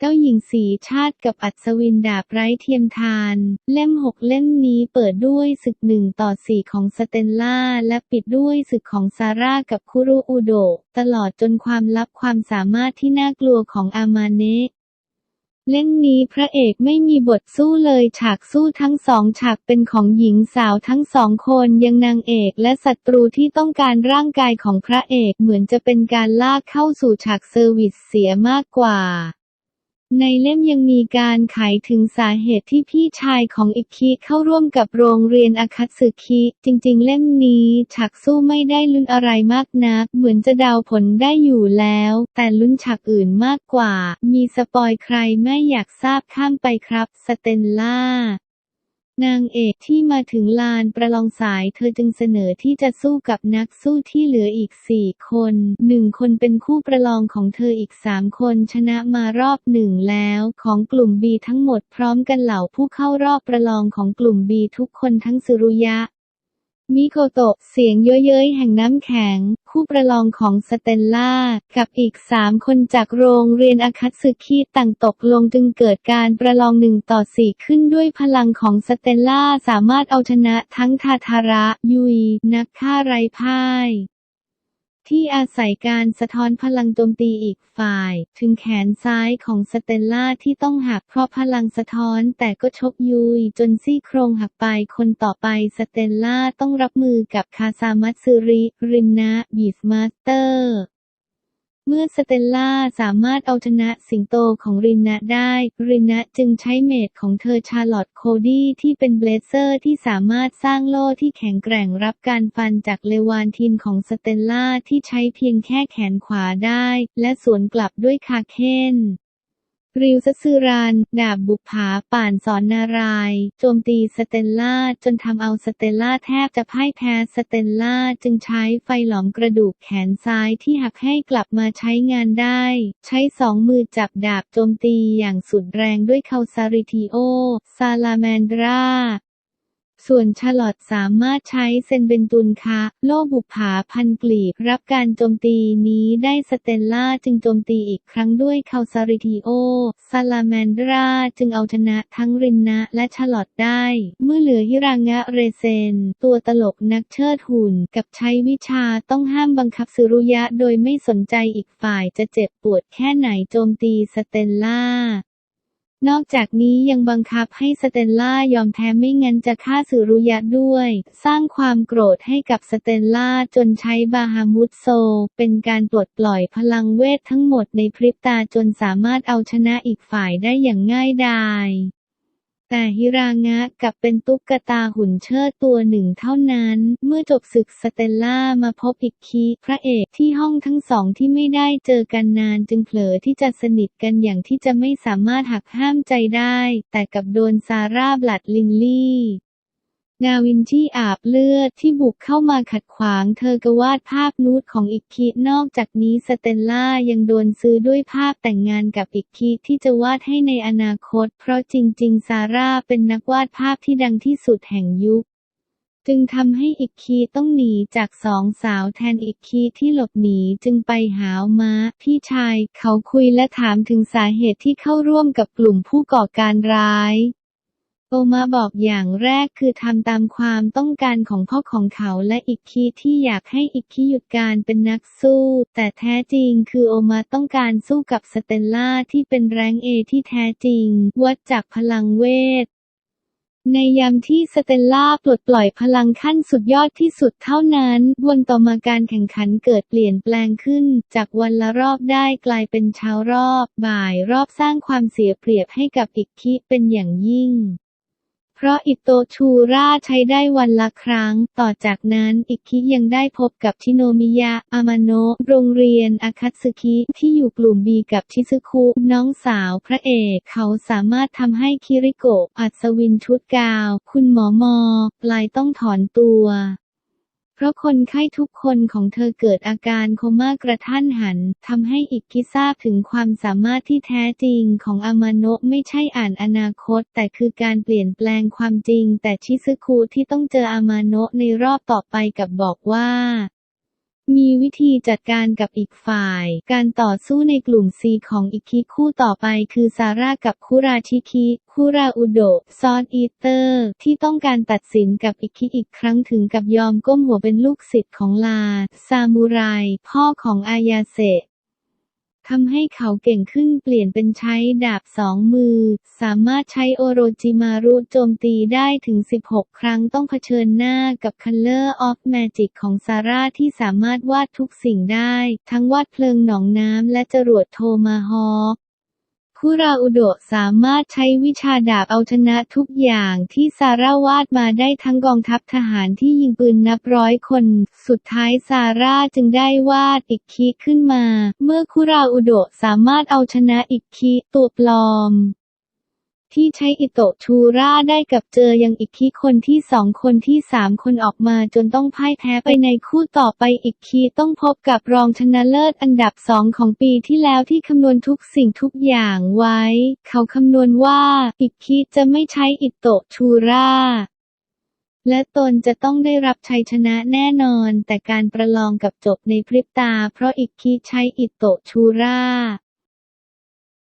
เจ้าหญิงสีชาติกับอัศวินดาบไร้เทียมทาน เล่มหกเล่มนี้เปิดด้วยศึกหนึ่งต่อสี่ของสเตลล่า และปิดด้วยศึกของซาร่ากับคุรุอุโดตลอดจนความลับความสามารถที่น่ากลัวของอามาเนะเล่มนี้พระเอกไม่มีบทสู้เลยฉากสู้ทั้งสองฉากเป็นของหญิงสาวทั้งสองคนยังนางเอกและศัตรูที่ต้องการร่างกายของพระเอกเหมือนจะเป็นการลากเข้าสู่ฉากเซอร์วิสเสียมากกว่า ในเล่มยังมีการไขถึงสาเหตุที่พี่ชายของอิคิเข้าร่วมกับโรงเรียนอาคัตสึคิ จริงๆ เล่มนี้ฉากสู้ไม่ได้ลุ้นอะไรมากนัก เหมือนจะเดาผลได้อยู่แล้ว แต่ลุ้นฉากอื่นมากกว่า มีสปอยใครไม่อยากทราบข้ามไปครับ สเตนล่า นางเอกที่มาถึงลานประลองสายเธอจึงเสนอที่จะสู้กับนักสู้ที่เหลืออีกสี่คนหนึ่งคนเป็นคู่ประลองของเธออีกสามคนชนะมารอบหนึ่งแล้วของกลุ่มบีทั้งหมดพร้อมกันเหล่าผู้เข้ารอบประลองของกลุ่มบีทุกคนทั้งสุรุยะ มิโคโตะเสียงเย้ยๆแห่งน้ำแข็ง คู่ประลองของสเตลล่า กับอีกสามคนจากโรงเรียนอาคัตสึคิต่างตกลงจึงเกิดการประลองหนึ่งต่อสี่ขึ้นด้วยพลังของสเตลล่าสามารถเอาชนะทั้งทาทาระ ยุย นักฆ่าไร้พ่าย ที่อาศัยการสะท้อนพลังโจมตีอีกฝ่าย ถึงแขนซ้ายของสเตลล่าที่ต้องหักเพราะพลังสะท้อนแต่ก็ชกยุยจนซี่โครงหักไปคนต่อไปสเตลล่าต้องรับมือกับคาซามัตซึริ รินนะบีสมาสเตอร์ เมื่อสเตลล่าสามารถเอาชนะสิงโตของรินนะได้ รินนะจึงใช้เมดของเธอชาร์ลอตต์โคดี้ที่เป็นเบลเซอร์ที่สามารถสร้างโล่ที่แข็งแกร่งรับการฟันจากเลวานทินของสเตลล่าที่ใช้เพียงแค่แขนขวาได้ และสวนกลับด้วยคาเคน ริวซัตสึรันดาบบุปผาป่านสอนนารายโจมตีสเตลล่าจนทำเอาสเตลล่าแทบจะพ่ายแพ้สเตลล่าจึงใช้ไฟหลอมกระดูกแขนซ้ายที่หักให้กลับมาใช้งานได้ ใช้สองมือจับดาบโจมตีอย่างสุดแรงด้วยเคาซาริทิโอ ซาลาแมนดรา ส่วนชาลอตสามารถใช้เซนเบนตุนคะ โลบุผาพันกลีบ รับการโจมตีนี้ได้สเตลล่าจึงโจมตีอีกครั้งด้วยคาซาริทิโอซาลาแมนดราจึงเอาชนะทั้งรินนะและชาลอตได้ เมื่อเหลือฮิรางะเรเซน ตัวตลกนักเชิดหุ่น กับใช้วิชาต้องห้ามบังคับสุรุยะโดยไม่สนใจอีกฝ่ายจะเจ็บปวดแค่ไหนโจมตีสเตลล่า นอกจากนี้ยังบังคับให้สเตนล่ายอมแพ้ไม่งั้นจะฆ่าสุรุยะด้วย สร้างความโกรธให้กับสเตนล่าจนใช้บาฮามุตโซ เป็นการปลดปล่อยพลังเวททั้งหมดในพริบตาจนสามารถเอาชนะอีกฝ่ายได้อย่างง่ายดาย แต่ฮิรางะกับเป็นตุ๊กตาหุ่นเชิดตัวหนึ่งเท่านั้น เมื่อจบศึกสเตลล่ามาพบอิกคีพระเอกที่ห้องทั้งสองที่ไม่ได้เจอกันนานจึงเผลอที่จะสนิทกันอย่างที่จะไม่สามารถหักห้ามใจได้ แต่กับโดนซาร่าบลัดลินลี่ นาวินที่อาบเลือดที่บุกเข้ามาขัดขวางเธอกวาดภาพนูดของอิกคินอกจากนี้สเตลล่ายังโดนซื้อด้วยภาพแต่งงานกับอิกคิที่จะวาดให้ในอนาคต เพราะจริง ๆ ซาร่าเป็นนักวาดภาพที่ดังที่สุดแห่งยุค จึงทำให้อิกคีต้องหนีจากสองสาวแทนอิกคีที่หลบหนีจึงไปหาม้าพี่ชาย เขาคุยและถามถึงสาเหตุที่เข้าร่วมกับกลุ่มผู้ก่อการร้าย โอมาบอกอย่างแรกคือทำตามความต้องการของพ่อของเขาและอิกคิที่อยากให้อิกคิหยุดการเป็นนักสู้ แต่แท้จริงคือโอมาต้องการสู้กับสเตลล่าที่เป็นแรงเอที่แท้จริง วัดจากพลังเวทในยามที่สเตลล่าปลดปล่อยพลังขั้นสุดยอดที่สุดเท่านั้น วนต่อมาการแข่งขันเกิดเปลี่ยนแปลงขึ้น จากวันละรอบได้กลายเป็นเช้ารอบ บ่ายรอบสร้างความเสียเปรียบให้กับอิกคิเป็นอย่างยิ่ง เพราะอิโตชูราใช้ได้วันละครั้ง ต่อจากนั้นอิกคิยังได้พบกับชิโนมิยะ อามาโนะ โรงเรียนอาคัตสึคิที่อยู่กลุ่มบีกับชิซึคุ น้องสาวพระเอก เขาสามารถทำให้คิริโกะอัศวินชุดกาว คุณหมอมอ ปลายต้องถอนตัว เพราะคนไข้ทุกคนของเธอเกิดอาการโคม่ากระทันหันทำให้อิกคิทราบถึงความสามารถที่แท้จริงของอามาโนะไม่ใช่อ่านอนาคต แต่คือการเปลี่ยนแปลงความจริง แต่ชิซึคุที่ต้องเจออามาโนะในรอบต่อไปกับบอกว่า มีวิธีจัดการกับอีกฝ่าย การต่อสู้ในกลุ่มซีของอิคิคู่ต่อไปคือซาร่ากับคุราชิคิ คุราอุโดะ ซอนอีเตอร์ ที่ต้องการตัดสินกับอิคิอีกครั้งถึงกับยอมก้มหัวเป็นลูกศิษย์ของลา ซามูไร พ่อของอายาเซะ ทำให้เขาเก่งขึ้นเปลี่ยนเป็นใช้ดาบสองมือ สามารถใช้โอโรจิมารุโจมตีได้ถึง 16 ครั้งต้องเผชิญหน้ากับ Color of Magic ของซาร่าที่สามารถวาดทุกสิ่งได้ ทั้งวาดเพลิงหนองน้ำและจรวดโทมาฮอ คคุราอุโดะสามารถใช้วิชาดาบเอาชนะทุกอย่างที่ซาร่าวาดมาได้ทั้งกองทัพทหารที่ยิงปืนนับร้อยคน สุดท้ายซาร่าจึงได้วาดอิกคีขึ้นมา เมื่อคุราอุโดะสามารถเอาชนะอิกคีตัวปลอม ที่ใช้อิโตชูราได้กับเจอยังอิกคิคนที่สองคนที่สามคนออกมาจนต้องพ่ายแพ้ไปในคู่ต่อไปอิกคิต้องพบกับรองชนะเลิศอันดับสองของปีที่แล้วที่คำนวณทุกสิ่งทุกอย่างไว้ เขาคำนวณว่าอิกคิจะไม่ใช้อิโตชูราและตนจะต้องได้รับชัยชนะแน่นอน แต่การประลองกับจบในพริบตา เพราะอิกคิใช้อิโตชูรา